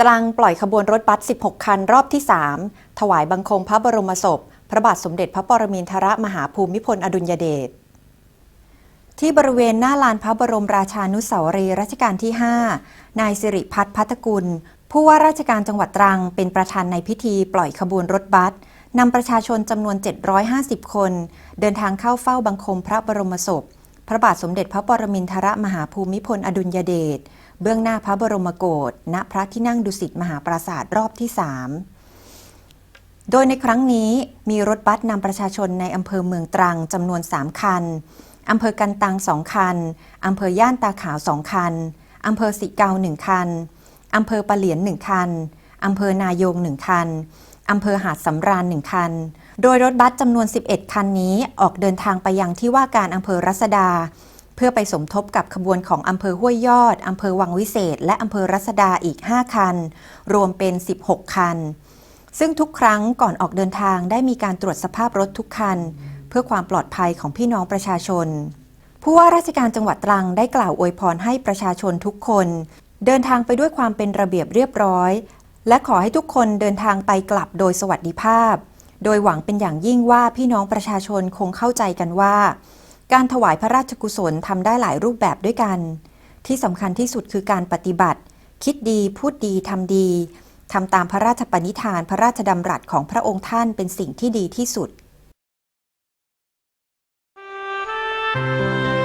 ตรังปล่อยขบวนรถบัส 16 คันรอบที่ 3 ถวายบังคมพระบรมศพ พระบาทสมเด็จพระปรมินทรมหาภูมิพลอดุลยเดช ที่บริเวณหน้าลานพระบรมราชานุสาวรีย์รัชกาลที่ 5 นายสิริพัฒน์พัทกุล ผู้ว่าราชการจังหวัดตรังเป็นประธานในพิธีปล่อยขบวนรถบัสนำประชาชนจำนวน 750 คน เดินทางเข้าเฝ้าบังคมพระบรมศพ พระบาทสมเด็จพระปรมินทรมหาภูมิพลอดุลยเดช เบื้องหน้าพระบรมโกศ ณ พระที่นั่งดุสิตมหาปราสาทรอบที่ 3โดยในครั้งนี้มีรถบัสนำประชาชนในอำเภอเมืองตรังจำนวน 3 คัน อำเภอกันตังสองคัน อำเภอย่านตาขาวสองคัน อำเภอสิเกาหนึ่งคัน อำเภอปะเหลียนหนึ่งคัน อำเภอนายงหนึ่งคัน อำเภอหาดสำราญหนึ่งคัน โดยรถบัสจำนวน 11 คันนี้ออกเดินทางไปยังที่ว่าการอำเภอรัศดา เพื่อไปสมทบกับขบวนของอำเภอห้วยยอด อำเภอวังวิเศษ และอำเภอรัศดาอีก 5 คัน รวมเป็น 16 คันซึ่งทุกครั้งก่อนออกเดินทางได้มีการตรวจสภาพรถทุกคัน พื่อความปลอดภัยของพี่น้องประชาชน ผู้ว่าราชการจังหวัดตรังได้กล่าวอวยพรให้ประชาชนทุกคน เดินทางไปด้วยความเป็นระเบียบเรียบร้อย และขอให้ทุกคนเดินทางไปกลับโดยสวัสดิภาพ โดยหวังเป็นอย่างยิ่งว่าพี่น้องประชาชนคงเข้าใจกันว่า การถวายพระราชกุศลทำได้หลายรูปแบบด้วยกัน ที่สำคัญที่สุดคือการปฏิบัติ คิดดีพูดดีทำดีทำตามพระราชปณิธานพระราชดำรัสของพระองค์ท่านเป็นสิ่งที่ดีที่สุด Música